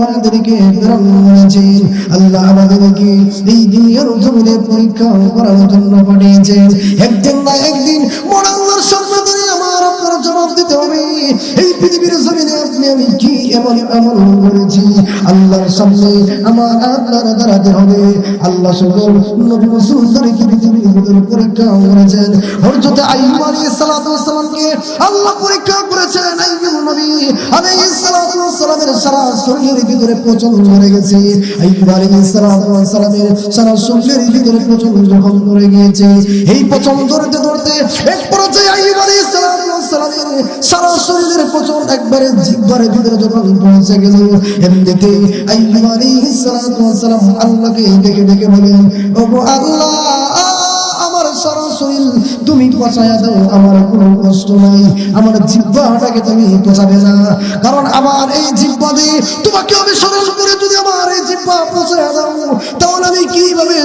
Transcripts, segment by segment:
আমাদেরকে প্রেরণ করেছেন আল্লাহ আমাদেরকে এই দুনিয়ার জমিনে পরীক্ষা করার জন্য পাঠিয়েছেন। একদিন না একদিন মন এই পৃথিবীর জমিনে আপনি আমি কি এমন আমল করেছি? আল্লাহর সামনে আমার আপনার দাঁড়াতে হবে। আল্লাহ সকল নবী রাসূলদেরকে পৃথিবীর ভিতরে পরীক্ষা করেছেন। হযরত আইয়ুব আলাইহিস সালাতু ওয়াস সালামকে আল্লাহ পরীক্ষা করেছেন। আইয়ুব নবী আলাইহিস সালাতু ওয়াস সালামের সারা শরীরের ভিতরে পচন ধরে গেছে। আইয়ুব আলাইহিস সালাতু ওয়াস সালামের সারা শরীরের ভিতরে পচন ধরে গিয়েছে। এই পচন ধরতে ধরতে এক পর্যায়ে আইয়ুব আলাইহিস সারা শরীরের একবারে ভিতরে যখন পৌঁছে গেল। এমনিতে আল্লাহকে ডেকে বলেন, ওগো আল্লাহ তুমি পচায়া দাও, আমার কোনো কষ্ট নাই, আমার জিব্বাটাকে তুমি পচাবে না। কারণ আমার এই জিব্বা দিয়ে তোমাকে আমি স্মরণ করে যদি আমার এই জিব্বা পচায়া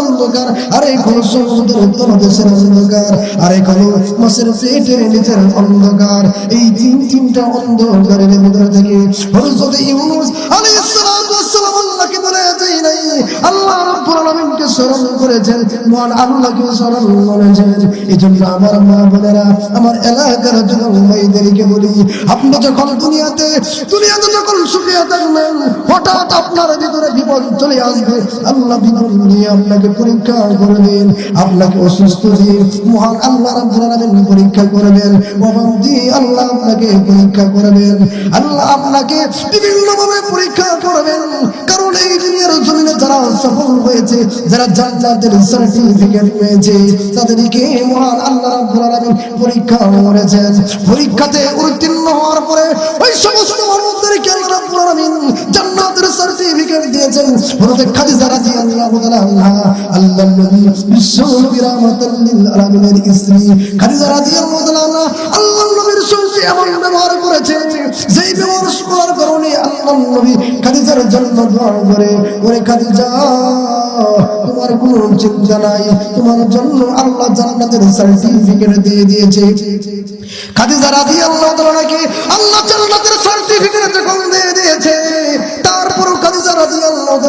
অন্ধকার, আরে কোন সমুদ্রের তলদেশের অন্ধকার, আরে কোনো মাছের পেটের নিচের অন্ধকার, এই তিন তিনটা অন্ধকারের ভিতর থেকে হযরত ইউনুস আলাইহিস সালাম আল্লাহ আলামিনকে স্মরণ করেছেন, মহান আল্লাহকে স্মরণ করেছেন। এই জন্য আমার মা বোনেরা, আমার এলাকার বলি, আপনি যখন দুনিয়াতে দুনিয়াতে যখন থাকবেন হঠাৎ আপনার ভিতরে বিপদ চলে আসবে। আল্লাহ বিপদ নিয়ে আপনাকে পরীক্ষা করবেন। আপনাকে অসুস্থ দিয়ে মহান আল্লাহ রাব্বুল আলামিন পরীক্ষা করবেন। অভাব দিয়ে আল্লাহ আপনাকে পরীক্ষা করবেন। আল্লাহ আপনাকে বিভিন্ন ভাবে পরীক্ষা করবেন। কারণ এই দুনিয়ার জমিনে যারা সফল হয়েছে, যারা জান্নাতের সার্টিফিকেট পেয়েছে তাদেরকে মহান আল্লাহ রাব্বুল আলামিন পরীক্ষা করেছেন। পরীক্ষাতে উত্তীর্ণ হওয়ার পরে ওই সমস্ত মানুষদেরকে আল্লাহ রাব্বুল আলামিন জান্নাতের সার্টিফিকেট দিয়েছেন। হযরত খাদিজা রাদিয়াল্লাহু তাআলা আল্লাহর নবী বিশ্ব নবী রাহমাতাল লিল আলামিনের স্ত্রী খাদিজা রাদিয়াল্লাহু তাআলা আল্লাহর নবীর সঙ্গে এমন ব্যবহার করেছেন যেই ব্যবহার আল্লাহর নবী খাদিজার জন্য দোয়া করে। ওরে খাদিজা, তোমার কোনো চিন্তা নাই। তোমার জন্য আল্লাহ জান্নাতের সার্টিফিকেট দিয়ে দিয়েছে। খাদিজা রাদিয়াল্লাহু তাআলাকে আল্লাহ জান্নাতের সার্টিফিকেট যখন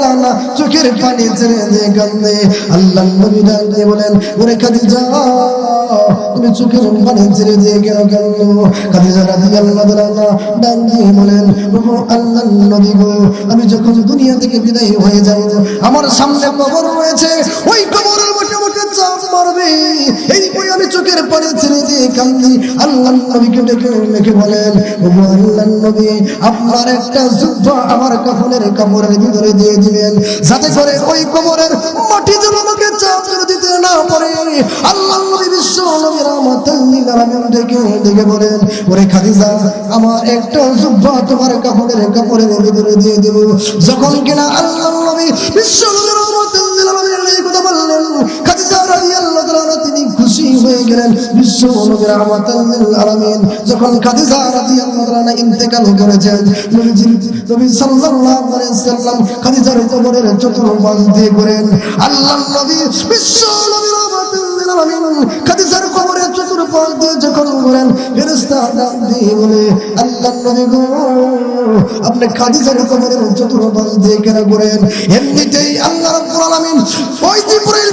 রাদিয়াল্লাহু চোখের পানি ছেড়ে দিয়ে আল্লাহ নবী বলেন, ওরে খাদিজা, তুমি চোখের পানি ছেড়ে কেন খাদিজা আল্লাহ তাআলা ডাক দিয়ে বলেন আল্লাহ নবী গো, আমি যখন দুনিয়া থেকে বিদায় হয়ে যাব আমার সামনে কবর রয়েছে, ওই চোখের পানি ছেড়ে দিয়ে কান্দি। আল্লাহ নবীকে ডেকে ডেকে বলেন ওগো আল্লাহ নবী, আপনার একটা যুদ্ধ আমার কাফনের কাপড়ের ভিতরে দিয়ে দিবেন। যাতে করে ওই কবরের মাটি যেন আমাকে চাপ দিতে না পারে। আল্লাহ নবী বিশ্ব নবী রহমাতাল লিল আলামিন ডেকে ডেকে বলেন, ওরে খাদিজা, আমার একটা যুদ্ধ তোমার কাপড়ের কাপড়ের ভিতরে দিয়ে দেব। যখন কিনা আল্লাহ নবী বিশ্ব নবী রহমাতাল হয়ে গেলেন বিশ্ব নবী রহমাতাল আলামিন। যখন খাদিজা রাদিয়াল্লাহু তাআলা ইন্তেকাল করেছেন নবী সাল্লাল্লাহু আলাইহি সাল্লাম খাদিজার কবরের চতুর্পাশ দিয়ে করেন আল্লাহ নবী বিশ্ব নবী রহমাতাল লিল আলামিন খাদিজার কবরের চতুর্পাশ দিয়ে যখন করেন ফেরেশতা ডাক দিয়ে বলে আল্লাহ নবী গো, আপনি খাদিজার কবরের চতুর্পাশ দিয়ে কেন করেন? এমনিতেই আল্লাহ রাব্বুল আলামিন ওই জিবরাইল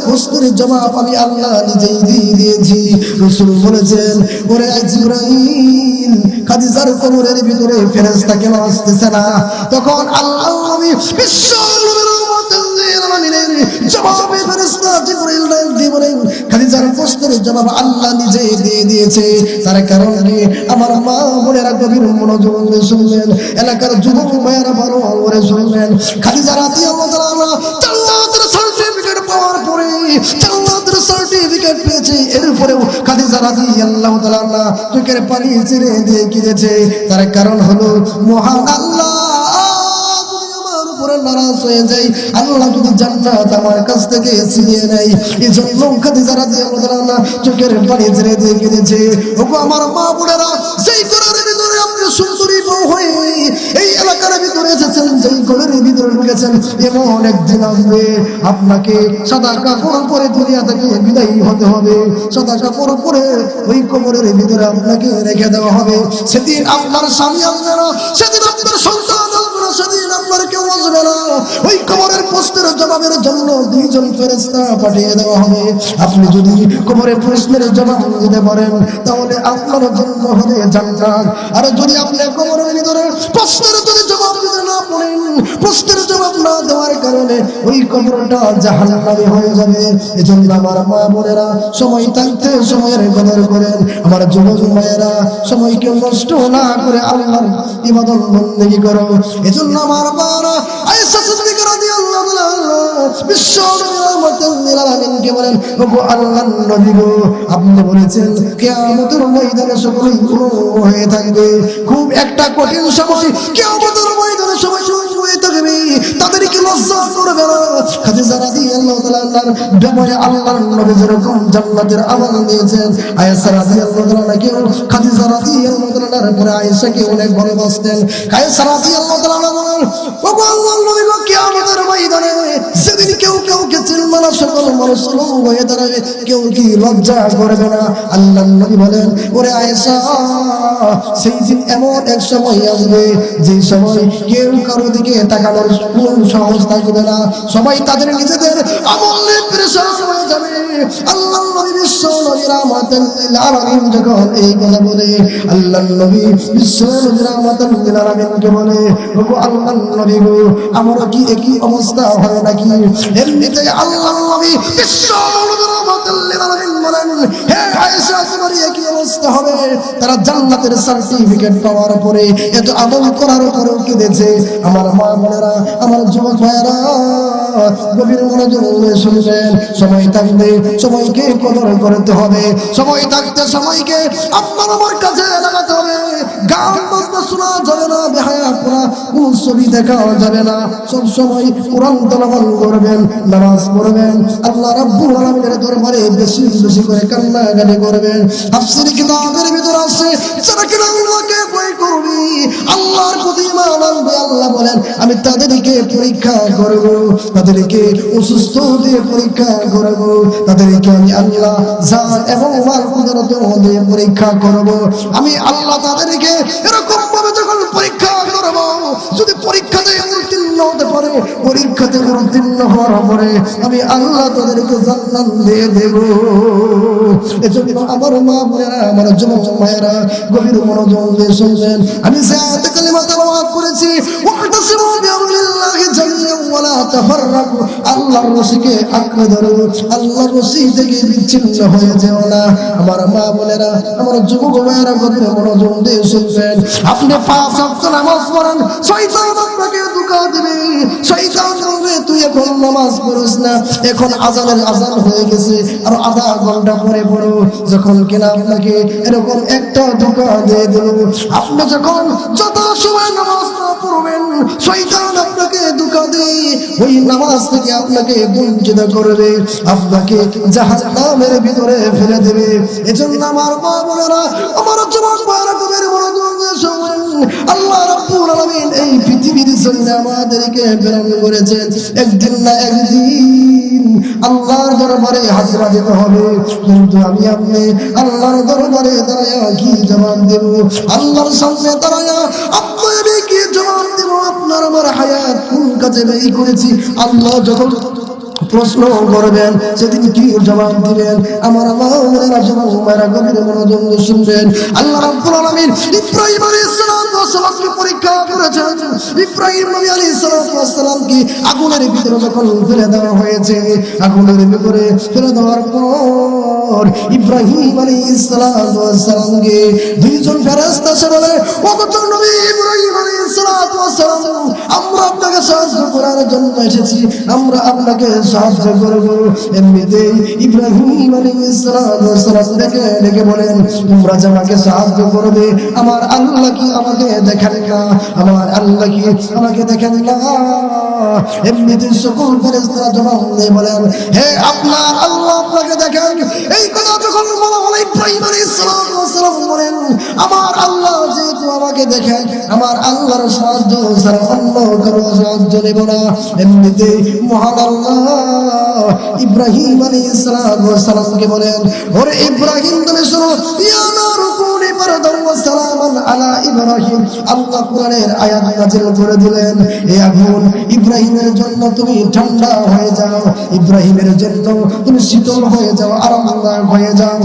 খাদিজার জবাব আমি আল্লাহ নিজেই দিয়ে দিয়েছি। রাসূল বলেছেন, ওরে আই খাদিজার কবরের ভিতরে ফেরেশতা কেন আসতেছে না? তখন আল্লাহ নবী বিশ্ব জবাবে কারণে আমার মা বোনেরা শুনলেন। এলাকার যুবক শুনলেন, খাদিজা পেয়েছে। খাদিজা রাদিয়াল্লাহু তাআলা আনহা চোখের পানি ছেড়ে দিয়ে কেঁদেছে। তার কারণ হলো, মহান আল্লাহ আমার আল্লাহ চোখের পানি দিয়ে আমার মা বোনেরা সেই আপনি সুন্দরী বউ হয়ে এই এলাকার ভিতরে এসেছেন ঘরের ভিতরে ঢুকেছেন এমন একদিন আসবে। আপনাকে সাদা কাপড় পরে দুনিয়া থেকে বিদায়ী হতে হবে। সাদা কাপড় পরে ওই কোমরের ভিতরে আপনাকে রেখে দেওয়া হবে। সেদিন আপনার স্বামী আসবে না, সেদিন আপনার সন্তান না কেউ আসবে না। ওই কবরের প্রশ্নের জবাবের জন্য দুইজন ফেরেস্তা পাঠিয়ে দেওয়া হবে। আপনি যদি কবরের প্রশ্নের জবাব দিতে পারেন, তাহলে আপনার জন্য হবে জান্নাত। আর যদি আপনি কবরের ভিতরে প্রশ্নের যদি জবাব দিতে না পারেন, প্রশ্নের জবাব কারণে ওই কবরটা জাহান্নামে হয়ে যাবে। এজন্য আমার মা বোনেরা, সময় থাকতে সময়ের কদর করেন। আমার যুবক মায়েরা সময়কে নষ্ট না করে আল্লাহর ইবাদত বন্দেগী করো। এজন্য আমার মারা আয়েশা সিদ্দিকা রাদিয়াল্লাহু বিশ্ব বলেন, ওগো আল্লাহর নবী গো, আপনি বলেছেন কিয়ামতের ময়দানে গুরু হয়ে থাকবে। খুব একটা কঠিন সময় কিয়ামতের ময়দানে সবাই হয়ে কি লজ্জা করবে না খাদিজা রাদিয়াল্লাহু তাআলা আল্লাহর ব্যাপারে আল্লাহর নবী যেরকম জান্নাতের আমল দিয়েছেন আয়েশা রাদিয়াল্লাহু তাআলা নাকিও খাদিজা রাদিয়াল্লাহু তাআলার উপরে আয়েশাকে অনেক ভালোবাসতেন। আয়েশা রাদিয়াল্লাহু তাআলা বলেন, ওগো আল্লাহর নবী গো কিয়ামতের ময়দানে যেদিন কেউ কাউকে চিনবে না সকল মানুষ হয়ে দাঁড়াবে। কেউ কি লজ্জা করবে না? আল্লাহর নবী বলেন, ওরে আয়েশা, সেই দিন এমন এক সময় আসবে, যে সময় কেউ কারও দিকে তাকানোর কোন সাহস থাকবে না। সবাই তাদের নিজেদের হয়ে যাবে। আল্লাহ নবী বিশ্ব যখন এই কথা বলে আল্লাহ নবী বিশ্ব বলে আল্লাহ নবী গো, আমারও কি একই অবস্থা হয় নাকি? এমনিতে আল্লাহ নবী বিশ্ব বলেন হে আয়েশা অবস্থা হবে। তারা জান্নাতের সার্টিফিকেট পাওয়ার পরে এত আমল করার পরেও কেঁদেছে। আমার মা বোনেরা, আমার যুবক ভাইয়েরা করতে আপনার নামাজ পড়বেন। আল্লাহ দরবারে বেশি বেশি করে কান্নাকাটি করবেন। তাফসীর কিতাবের ভিতর আছে যারা কিনা আল্লাহকে ভয় করবি আল্লাহর প্রতি ঈমান আনবে, আল্লাহ বলেন, আমি তাদেরকে পরীক্ষা করব, তাদেরকে অসুস্থ দিয়ে পরীক্ষা করব, তাদেরকে আমি আল্লাহ জান এবং মাল কুদরত দিয়ে পরীক্ষা করব। আমি আল্লাহ তাদেরকে এরকম ভাবে যখন পরীক্ষা করব, যদি পরীক্ষাতে উত্তীর্ণ হতে পারে পরীক্ষাতে উত্তীর্ণ হওয়ার পরে আমি আল্লাহ তাদেরকে জান্নাত দিয়ে দেব। এজন্য আমার মা বোনেরা, আমার যুবক মায়েরা গভীর মনোযোগ দিয়ে শুনবেন। আমি সায়াতে কালিমা তেলাওয়াত করেছি। তাফাররাকু। আল্লাহর আঁকড়ে ধরো। আল্লাহর থেকে বিচ্ছিন্ন হয়ে যেও না। আমার মা বোনেরা, আমার যুবক মায়েরা গভীর মনোযোগ দিয়ে শুনবেন। আপনি পাঁচ ওয়াক্ত নামাজ পড়েন। শয়তান দিবে। শয়তান বলবে, তুই এখন নামাজ পড়িস না। এখন আজানের আজান হয়ে গেছে। আর আধা ঘণ্টা পরে পড়ো। যখন কিনা আপনাকে এরকম একটা ধোঁকা দিয়ে দিল আপনি যখন যত সময় নামাজ না পড়বেন, শয়তান আপনাকে ধোঁকা দিয়ে। ওই নামাজ থেকে আপনাকে বঞ্চিত করবে। আপনাকে জাহান্নামের ভিতরে ফেলে দেবে। এজন্য আমার মা বোনেরা, আমার যুবক ভাইরা কবির মনোযোগ আল্লাহ পৃথিবীর জন্য আমাদেরকে প্রেরণ করেছেন একদিন না একদিন আল্লাহর দরবারে হাজিরা দিতে হবে। কিন্তু আমি আপনি আল্লাহর দরবারে দাঁড়ায় কি জবান দেব? আল্লাহর সামনে দাঁড়ায় আপনি কি জবাব দেব? আপনার আমার হায়াত কোন কাজে ব্যয় করেছি? আল্লাহ যখন প্রশ্ন করবেন, সেদিন কি জবাব দিবেন? আমার যুবক মায়েরা গভীর মনোযোগ শুনবেন। আল্লাহ রাব্বুল আলামিন ইব্রাহিম আলাইহিস সালাম সালামকে পরীক্ষা করেছেন। ইব্রাহিম নবী আলাইহিস সালামকে আগুনের ভিতরে যখন ফেলে দেওয়া হয়েছে, আগুনের ভিতরে ফেলে দেওয়ার পর ইব্রাহিম আলাইহিস সালামকে দুইজন ফেরেশতা এসে বলে, ওগো নবী ইব্রাহিম আলাইহিস সালাম আপনাকে সাহায্য করার জন্য এসেছি। আমরা আপনাকে সাহায্য করব। এমনিতেই ইব্রাহিম ডেকে ডেকে বলেন, তোমরা যে আমাকে সাহায্য করবে, আমার আল্লাহ কি আমাকে দেখেন না? আমার আল্লাহ কি আমাকে দেখেন না? এমনিতে সকল ফেরেশতারা জবাব বলেন, হে আপনার আল্লাহ আপনাকে দেখেন। এই কথা যখন বলা হলো, ইব্রাহিম আলাইহিস সালাম বলেন, আমার আল্লাহ আমাকে দেখেন আমার আল্লাহর সাহায্য ছাড়া অন্য কারও সাহায্য নেব না। এমনিতে মহান আল্লাহ ইব্রাহিম আলাইহিস সালামকে বলেন, ওরে ইব্রাহিম, তুমি আলা ইব্রাহিমের জন্য তুমি ঠান্ডা হয়ে যাও, ইব্রাহিমের জন্য তুমি শীতল হয়ে যাও, আরামদায়ক হয়ে যাও।